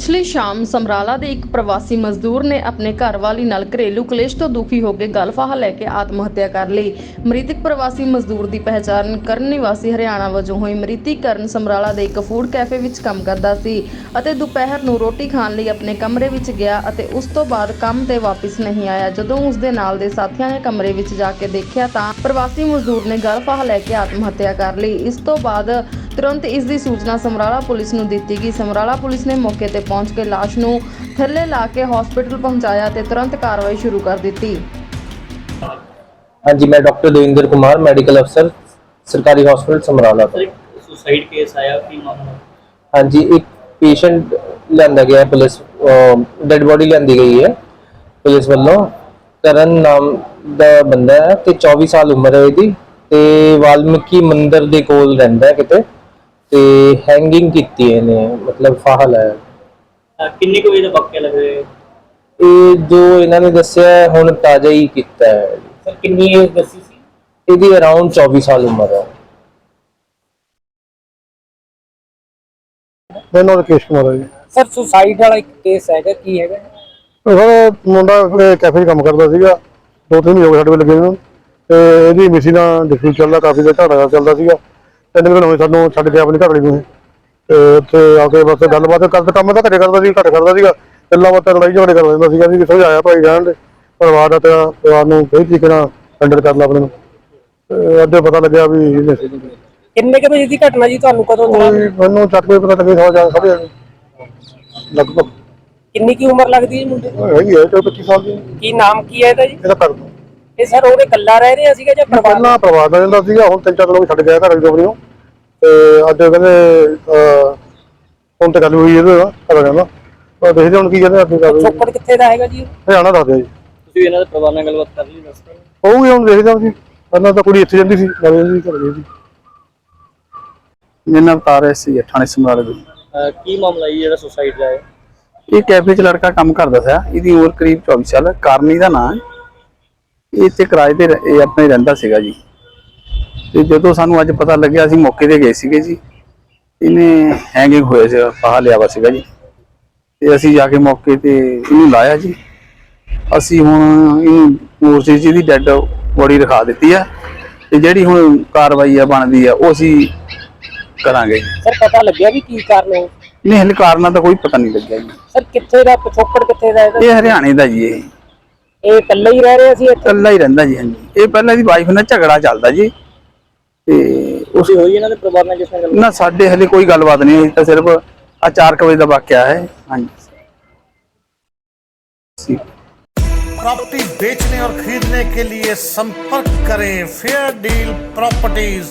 ਪਿਛਲੀ ਸ਼ਾਮ ਸਮਰਾਲਾ ਦੇ ਇੱਕ ਪ੍ਰਵਾਸੀ ਮਜ਼ਦੂਰ ਨੇ ਆਪਣੇ ਘਰਵਾਲੀ ਨਾਲ ਘਰੇਲੂ ਕਲੇਸ਼ ਤੋਂ ਦੁਖੀ ਹੋ ਕੇ ਗਲਫਾਹਾ ਲੈ ਕੇ ਆਤਮ ਹੱਤਿਆ ਕਰ ਲਈ। ਮ੍ਰਿਤਕ ਪ੍ਰਵਾਸੀ ਮਜ਼ਦੂਰ ਦੀ ਪਹਿਚਾਣ ਕਰਨ ਨਿਵਾਸੀ ਹਰਿਆਣਾ ਵਜੋਂ ਹੋਈ। ਮ੍ਰਿਤਕ ਕਰਨ ਸਮਰਾਲਾ ਦੇ ਇੱਕ ਫੂਡ ਕੈਫੇ ਵਿੱਚ ਕੰਮ ਕਰਦਾ ਸੀ ਅਤੇ ਦੁਪਹਿਰ ਨੂੰ ਰੋਟੀ ਖਾਣ ਲਈ ਆਪਣੇ ਕਮਰੇ ਵਿੱਚ ਗਿਆ ਅਤੇ ਉਸ ਤੋਂ ਬਾਅਦ ਕੰਮ ਤੇ ਵਾਪਸ ਨਹੀਂ ਆਇਆ। ਜਦੋਂ ਉਸ ਦੇ ਨਾਲ ਦੇ ਸਾਥੀਆਂ ਨੇ ਕਮਰੇ ਵਿੱਚ ਜਾ ਕੇ ਦੇਖਿਆ ਤਾਂ ਪ੍ਰਵਾਸੀ ਮਜ਼ਦੂਰ ਨੇ ਗਲਫਾਹਾ ਲੈ ਕੇ ਆਤਮ ਹੱਤਿਆ ਕਰ ਲਈ। ਇਸ ਤੋਂ ਬਾਅਦ ਤੁਰੰਤ ਇਸ ਦੀ ਸੂਚਨਾ ਸਮਰਾਲਾ ਪੁਲਿਸ ਨੂੰ ਦਿੱਤੀ ਗਈ। ਸਮਰਾਲਾ ਪੁਲਿਸ ਨੇ ਮੌਕੇ ਤੇ ਪਹੁੰਚ ਕੇ ਲਾਸ਼ ਨੂੰ ਥੱਲੇ ਲਾ ਕੇ ਹਸਪੀਟਲ ਪਹੁੰਚਾਇਆ ਤੇ ਤੁਰੰਤ ਕਾਰਵਾਈ ਸ਼ੁਰੂ ਕਰ ਦਿੱਤੀ। ਹਾਂਜੀ ਮੈਂ ਡਾਕਟਰ ਦੇਵਿੰਦਰ ਕੁਮਾਰ ਮੈਡੀਕਲ ਅਫਸਰ ਸਰਕਾਰੀ ਹਸਪੀਟਲ ਸਮਰਾਲਾ ਤੋਂ। ਸੁਸਾਈਡ ਕੇਸ ਆਇਆ ਕੀ ਮਾਮਲਾ? ਹਾਂਜੀ ਇੱਕ ਪੇਸ਼ੈਂਟ ਲਿਆਂਦਾ ਗਿਆ ਪੁਲਿਸ ਡੈਡ ਬੋਡੀ ਲਿਆਂਦੀ ਗਈ ਹੈ ਪੁਲਿਸ ਵੱਲੋਂ। ਕਰਨ ਨਾਮ ਦਾ ਬੰਦਾ ਹੈ ਤੇ 24 ਸਾਲ ਉਮਰ ਹੈ ਇਹਦੀ ਤੇ ਵਾਲਮੀਕੀ ਮੰਦਿਰ ਦੇ ਕੋਲ ਰਹਿੰਦਾ ਹੈ ਕਿਤੇ। ਤੇ ਹੈਂਗਿੰਗ ਕੀਤੀ ਹੈ ਇਹਨੇ ਮਤਲਬ ਫਾਹਾ ਲਾਇਆ। ਅਹ ਕਿੰਨੇ ਕੁ ਵਜੇ ਦਾ ਵਾਕਿਆ ਲੱਗ ਰਿਹਾ ਹੈ ਇਹ ਜੋ ਇਹਨਾਂ ਨੇ ਦੱਸਿਆ ਹੈ, ਹੁਣ ਤਾਜ਼ਾ ਹੀ ਕੀਤਾ ਹੈ। ਸਰ ਕਿੰਨੀ ਏਜ ਦੱਸੀ ਸੀ? ਇਹਦੀ ਅਰਾਊਂਡ 24 ਸਾਲ ਉਮਰ ਹੈ। ਮੇਰਾ ਨਾਮ ਰਕੇਸ਼ ਕੁਮਾਰ ਹੈ ਜੀ। ਸਰ ਸੁਸਾਈਡ ਵਾਲਾ ਇੱਕ ਕੇਸ ਹੈਗਾ ਕੀ ਹੈਗਾ? ਸਰ ਮੁੰਡਾ ਆਪਣੇ ਕੈਫੇ 'ਚ ਕੰਮ ਕਰਦਾ ਸੀਗਾ। ਦੋ ਤਿੰਨ ਹੋ ਗਏ ਸਾਡੇ ਕੋਲ ਲੱਗੇ ਨੂੰ। ਤੇ ਇਹਦੀ ਮਿਸੀ ਨਾਲ ਡਿਸਪਿਊਟ ਚੱਲਦਾ ਕਾਫੀ ਦਾ ਝਗੜਾ ਚੱਲਦਾ ਸੀਗਾ। ਤਿੰਨ ਦਿਨ ਹੋਏ ਸਾਨੂੰ ਛੱਡ ਕੇ ਆਪਣੀ ਘਰ ਵਾਲੀ ਨੂੰ। ਤੇ ਉੱਥੇ ਆ ਕੇ ਬਸ ਗੱਲਬਾਤ ਕਰਦਾ ਕੰਮ ਤਾਂ ਘਰੇ ਕਰਦਾ ਸੀ ਘੱਟ ਕਰਦਾ ਸੀਗਾ। ਗੱਲਾਂ ਬਾਤਾਂ ਲੜਾਈ ਝਗੜੇ ਕਰ ਲੈਂਦਾ ਸੀਗਾ ਵੀ ਸਮਝਾਇਆ ਭਾਈ ਜਾਣ ਦੇ ਪਰਿਵਾਰ ਦਾ ਤੇ ਪਰਿਵਾਰ ਨੂੰ ਸਹੀ ਤਰੀਕੇ ਨਾਲ ਹੈਂਡਲ ਕਰ ਲਾ ਆਪਣੇ ਨੂੰ। ਅੱਗੇ ਪਤਾ ਲੱਗਿਆ ਵੀ ਇਹਨੇ ਕਿੰਨੇ ਕੁ ਵਜੇ ਦੀ ਘਟਨਾ ਜੀ ਤੁਹਾਨੂੰ ਕਦੋਂ ਕੋਈ ਮੈਨੂੰ ਚੱਕ ਕੇ ਪਤਾ ਲੱਗੇ ਸਵਾ ਜਾ ਸਾਰੇ ਲਗਭਗ। ਕਿੰਨੀ ਕੀ ਉਮਰ ਲੱਗਦੀ ਹੈ ਮੁੰਡੇ ਦੀ? ਹੈਗੀ ਹੈ ਚੌ 25 ਸਾਲ ਦੀ। ਕੀ ਨਾਮ ਕੀ ਹੈ ਇਹਦਾ ਜੀ? ਇਹਦਾ ਕਰ ਦੋ ਇਹ ਸਰ ਉਹਦੇ ਇਕੱਲਾ ਰਹਿ ਰਿਹਾ ਸੀਗਾ ਜਾਂ ਪਰਿਵਾਰ? ਪਹਿਲਾਂ ਪਰਿਵਾਰ ਦਾ ਰਹਿੰਦਾ ਸੀਗਾ ਹੁਣ ਤਿੰਨ ਚਾਰ ਲੋਕ ਛੱਡ ਗਿਆ ਘਰ ਜੋਬਰੀ ਨੂੰ। ਤੇ ਅੱਜ ਉਹ ਕਹਿੰਦੇ ਅਹ, ਹੁਣ ਤੇ ਗੱਲ ਹੋਈ ਇਹਦੇ ਨਾਲ ਘਰ ਉਹ ਦੇਖਦੇ ਹੁਣ ਕੀ ਕਹਿੰਦੇ ਅੱਗੇ ਕਰ ਚੋਪੜ ਕਿੱਥੇ ਦਾ ਹੈਗਾ ਜੀ ਹਰਿਆਣਾ ਦੱਸਦੇ ਆ ਜੀ। ਤੁਸੀਂ ਇਹਨਾਂ ਦੇ ਪਰਿਵਾਰ ਨਾਲ ਗੱਲਬਾਤ ਕਰ ਲਈ ਦੱਸੋ ਹੋਊਗੀ ਹੁਣ ਦੇਖਦੇ ਹਾਂ ਜੀ। ਪਹਿਲਾਂ ਤਾਂ ਕੁੜੀ ਇੱਥੇ ਜਾਂਦੀ ਸੀ ਜਾਂਦੀ ਸੀ ਘਰ ਗਈ ਸੀ। ਮੇਰਾ ਨਾਮ ਤਾਰ ਸੀ ਥਾਣੇ ਸਮਰਾਲੇ ਦੇ ਅਹ ਕੀ ਮਾਮਲਾ ਜੀ ਜਿਹੜਾ ਸੁਸਾਈਡ ਦਾ ਹੈ? ਇਹ ਕੈਫੇ 'ਚ ਲੜਕਾ ਕੰਮ ਕਰਦਾ ਸੀ ਇਹਦੀ ਉਮਰ ਕਰੀਬ 24 ਸਾਲ ਕਰਨੀ ਦਾ ਨਾਂ ਹੈ। ਇਹ ਇੱਥੇ ਕਿਰਾਏ ਤੇ ਰ- ਇਹ ਆਪਣੇ ਰਹਿੰਦਾ ਸੀਗਾ ਜੀ। ਤੇ ਜਦੋਂ ਸਾਨੂੰ ਅੱਜ ਪਤਾ ਲੱਗਿਆ ਅਸੀਂ ਮੌਕੇ ਤੇ ਗਏ ਸੀਗੇ ਜੀ। ਇਹਨੇ ਹੈਂਗਿੰਗ ਹੋਇਆ ਸੀ ਫਾਹਾ ਲਿਆ ਵਾ ਸੀਗਾ ਜੀ। ਤੇ ਅਸੀਂ ਜਾ ਕੇ ਮੌਕੇ ਤੇ ਇਹਨੂੰ ਲਾਇਆ ਜੀ। ਅਸੀਂ ਹੁਣ ਇਹਨੂੰ ਮੋਰਚੇ 'ਚ ਇਹਦੀ ਡੈੱਡ ਬੋਡੀ ਰਖਾ ਦਿੱਤੀ ਆ। ਤੇ ਜਿਹੜੀ ਹੁਣ ਕਾਰਵਾਈ ਆ ਬਣਦੀ ਆ ਉਹ ਅਸੀਂ ਕਰਾਂਗੇ। ਜੀ ਸਰ ਪਤਾ ਲੱਗਿਆ ਵੀ ਕੀ ਕਾਰਨ ਹੈ? ਨਹੀਂ ਹਲੇ ਕਾਰਨਾਂ ਦਾ ਕੋਈ ਪਤਾ ਨਹੀਂ ਲੱਗਿਆ ਜੀ। ਸਰ ਕਿੱਥੇ ਦਾ ਪਿਛੋਕੜ ਕਿੱਥੇ ਦਾ ਇਹਦਾ ਇਹ ਹਰਿਆਣੇ ਦਾ ਜੀ ਇਹ। ਇਹ ਇਕੱਲਾ ਹੀ ਰਹਿ ਰਿਹਾ ਸੀ ਇੱਥੇ ਇਕੱਲਾ ਹੀ ਰਹਿੰਦਾ ਜੀ ਹਾਂਜੀ ਇਹ ਪਹਿਲਾਂ ਦੀ ਵਾਈਫ ਨਾਲ ਝਗੜਾ ਚੱਲਦਾ ਜੀ ਤੇ ਉਸ ਤੁਸੀਂ ਹੋਈ ਇਹਨਾਂ ਦੇ ਪਰਿਵਾਰ ਨਾਲ ਕਿਸ ਨਾਲ ਗੱਲ ਨਾ ਸਾਡੇ ਹਲੇ ਕੋਈ ਗੱਲਬਾਤ ਨਹੀਂ ਹੋਈ ਤਾਂ ਸਿਰਫ ਆ 4 ਵਜੇ ਦਾ ਵਾਕਿਆ ਹੈ ਹਾਂਜੀ ਠੀਕ प्रॉपर्टी बेचने और खरीदने के लिए संपर्क करें फेयर डील प्रॉपर्टीज